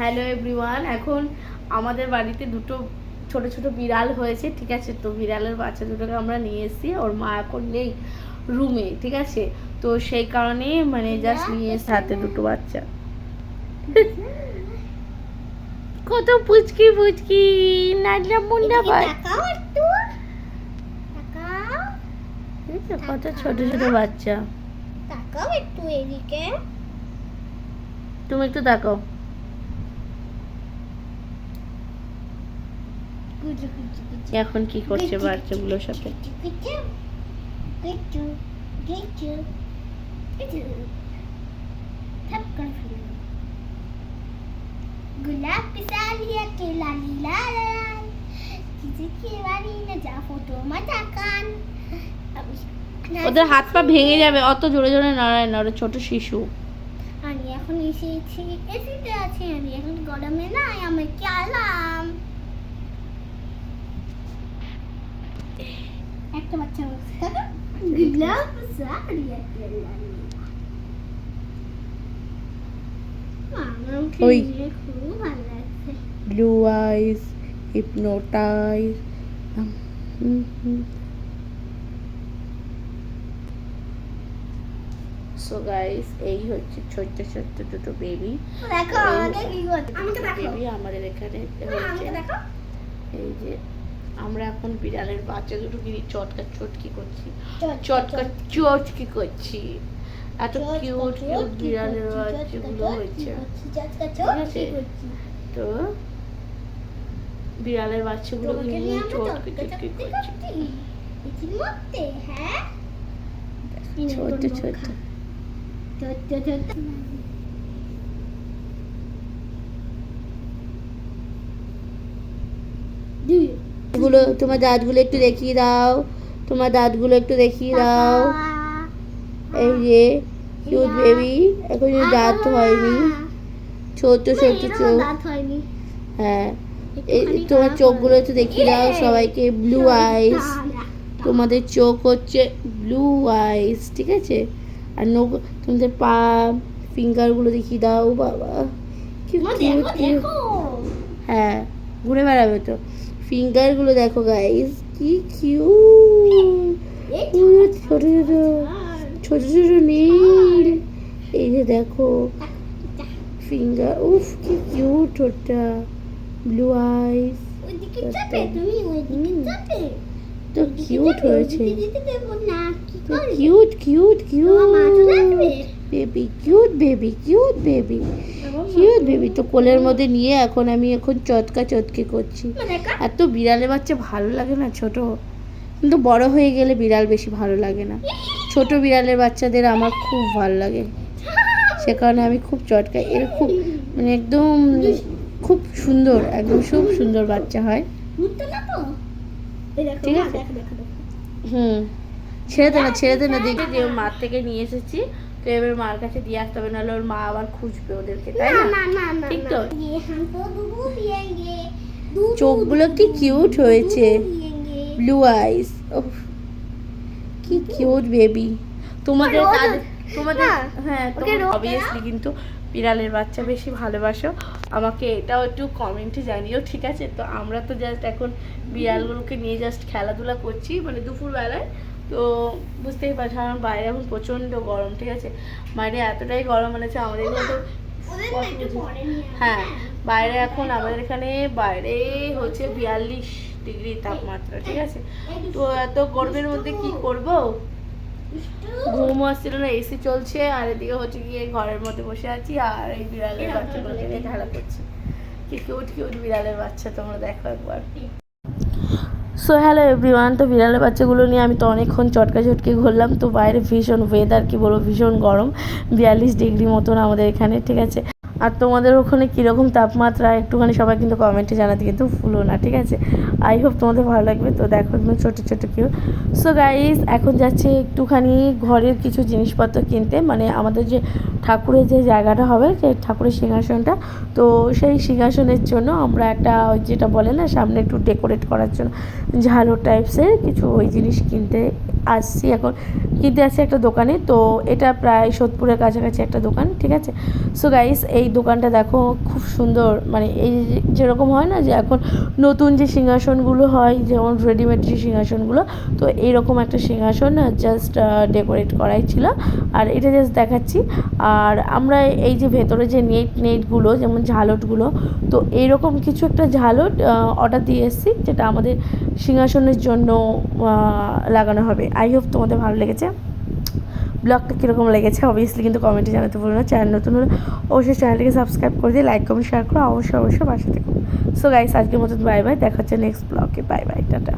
Hello everyone এখন আমাদের বাড়িতে দুটো ছোট ছোট বিড়াল হয়েছে ঠিক আছে? তো বিড়ালের বাচ্চা দুটোকে আমরা নিয়ে এসেছি ওর মা এখন নেই রুমে ঠিক আছে? তো সেই কারণে মানে জাস্ট নিয়ে এসে হাতে দুটো বাচ্চা। কত পুচকি পুচকি নাজলা মুন্ডা আছে, কত ছোট ছোট বাচ্চা। তাকাও একটু এদিকে। তুমি একটু তাকাও। এখন কি করছে বাচ্চাগুলোর সাথে গুজু গুজু গুজু গুজু থপ कर ফেলো गुलाब के साथ ये केला नीला लाल किसी की बारी न जा फोटो मत कान ওদের হাত পা ভেঙে যাবে অত জোরে জোরে নড়ায় না ওরা ছোট শিশু আমি এখন এসেছি এসিতে আছি আমি এখন গরমে নাই আমি খেলাম একটা গোলাপ সারিয়া ওই। Blue ice hypnotise so guys এই হচ্ছে ছোট্ট ছোট্ট দুটো বেবি দেখো আমাকে কি করছে আমাকে দেখো বেবি আমাদের এখানে দেখো এই যে আমরা এখন বিড়ালের বাচ্চা দুটো কিনি চটকা চটকি করছি। চটকা চটকি। করছি। এত কিউট কিউট বিড়ালের বাচ্চাগুলো হয়েছে। ঠিক আছে? তো বিড়ালের নিয়ে আমরা চটকি চটকি করছি? ছোট ছোট ছোট, ছোট, ছোট। দুই। গুলো তোমার দাঁতগুলো একটু দেখিয়ে দাও। তোমার দাঁতগুলো একটু দেখিয়ে দাও। এই যে কিউট বেবি এখন দাঁত হয়নি। ছোট ছোট চোখ। দাঁত হয়নি। হ্যাঁ তোমার চোখগুলো একটু দেখিয়ে দাও সবাইকে ব্লু আইস তোমাদের চোখ হচ্ছে ব্লু আইস ঠিক আছে? আর নখ তোমাদের পা ফিঙ্গারগুলো দেখিয়ে দাও বাবা। কি হ্যাঁ ঘুরে বেড়াবে তো। ফিঙ্গারগুলো দেখো গাইস কি কিউট ছোট ছোট। ছোট ছোট নীল। এই যে দেখো ফিঙ্গার উফ কি কিউট ওটা। ব্লু আইস তো কিউট হয়েছে। তো cute cute cute baby cute baby cute baby cute baby? তো কোলের মধ্যে নিয়ে এখন আমি এখন চটকা চটকি করছি। মা, দেখো। এত বিড়ালের বাচ্চা ভালো লাগে না ছোট। কিন্তু বড় হয়ে গেলে বিড়াল বেশি ভালো লাগে না। ছোট বিড়ালের বাচ্চাদের আমার খুব ভালো লাগে। সে কারণে আমি খুব চটকাই। এর খুব মানে একদম খুব সুন্দর একদম খুব সুন্দর বাচ্চা হয়। তো? ঠিক আছে। হুম। ছেড়ে দে না ছেড়ে দে না দেখি যে মার থেকে নিয়ে এসেছি। তো এবার মার কাছে দিয়ে আসতে হবে নাহলে ওর মা আবার খুঁজবে ওদেরকে তাই না? ঠিক তো? কি কিউট হয়েছে। ব্লু আইস কি কিউট বেবি তোমাদের তোমাদের হ্যাঁ অবভিয়াসলি কিন্তু বিড়ালের বাচ্চা বেশি ভালোবাসো। আমাকে এটাও একটু কমেন্টে জানিও ঠিক আছে? তো আমরা তো জাস্ট এখন বিড়ালগুলোকে নিয়ে জাস্ট খেলাধুলা করছি মানে দুপুরবেলায় তো বুঝতেই পারছ আমার বাইরে এখন প্রচণ্ড গরম ঠিক আছে বাইরে এতটাই গরম মানে আমাদের এখানে তো। হ্যাঁ বাইরে এখন আমাদের এখানে বাইরে হচ্ছে বিয়াল্লিশ ডিগ্রি তাপমাত্রা ঠিক আছে তো এত গরমের মধ্যে কি করব। ঘুম আসছিল না এসি চলছে আর এদিকে হচ্ছে গিয়ে ঘরের মধ্যে বসে আছি আর এই বিড়ালের বাচ্চাগুলোকে নিয়ে খেলা করছি কি কিউট কিউট বিড়ালের বাচ্চা তোমরা দেখো একবার সো হ্যালো এভরিওয়ান তো বিড়ালের বাচ্চাগুলো নিয়ে আমি তো অনেকক্ষণ চটকা চটকি ঘুরলাম। তো বাইরে ভীষণ ওয়েদার কি বলব, ভীষণ গরম। বিয়াল্লিশ ডিগ্রি মতন আমাদের এখানে, ঠিক আছে? আর তোমাদের ওখানে কীরকম তাপমাত্রা, একটুখানি সবাই কিন্তু কমেন্টে জানাতে কিন্তু ভুলো না, ঠিক আছে? আই হোপ তোমাদের ভালো লাগবে, তো দেখো একদম ছোটো ছোটো কেউ। সো গাইস এখন যাচ্ছে একটুখানি ঘরের কিছু জিনিসপত্র কিনতে মানে আমাদের যে ঠাকুরের যে জায়গাটা হবে, যে ঠাকুরের সিংহাসনটা, তো সেই সিংহাসনের জন্য আমরা একটা যেটা বলে না, সামনে একটু ডেকোরেট করার জন্য ঝালো টাইপসের কিছু ওই জিনিস কিনতে আসছি এখন। কিনতে আসছি একটা দোকানে, তো এটা প্রায় সোদপুরের কাছাকাছি একটা দোকান, ঠিক আছে? সো গাইস এই দোকানটা দেখো, খুব সুন্দর। মানে এই যেরকম হয় না যে এখন নতুন যে সিংহাসনগুলো হয়, যেমন রেডিমেড যে সিংহাসনগুলো, তো এইরকম একটা সিংহাসন জাস্ট ডেকোরেট করাই ছিল। আর এটা জাস্ট দেখাচ্ছি। আর আমরা এই যে ভেতরে যে নেট নেটগুলো যেমন ঝালটগুলো, তো এইরকম কিছু একটা ঝালট অর্ডার দিয়ে এসেছি, যেটা আমাদের সিংহাসনের জন্য লাগানো হবে। আই হোপ তোমাদের ভালো লেগেছে। ব্লগটা কীরকম লেগেছে অবভিয়াসলি কিন্তু কমেন্টে জানাতে ভুলো না। চ্যানেল নতুন হলে অবশ্যই চ্যানেলটিকে সাবস্ক্রাইব করে দিয়ে লাইক কমেন্ট শেয়ার করো। অবশ্যই অবশ্যই বাসা থেকো। সো গাইস আজকের মতন বাই বাই দেখা হচ্ছে নেক্সট ব্লগে বাই বাই টাটা।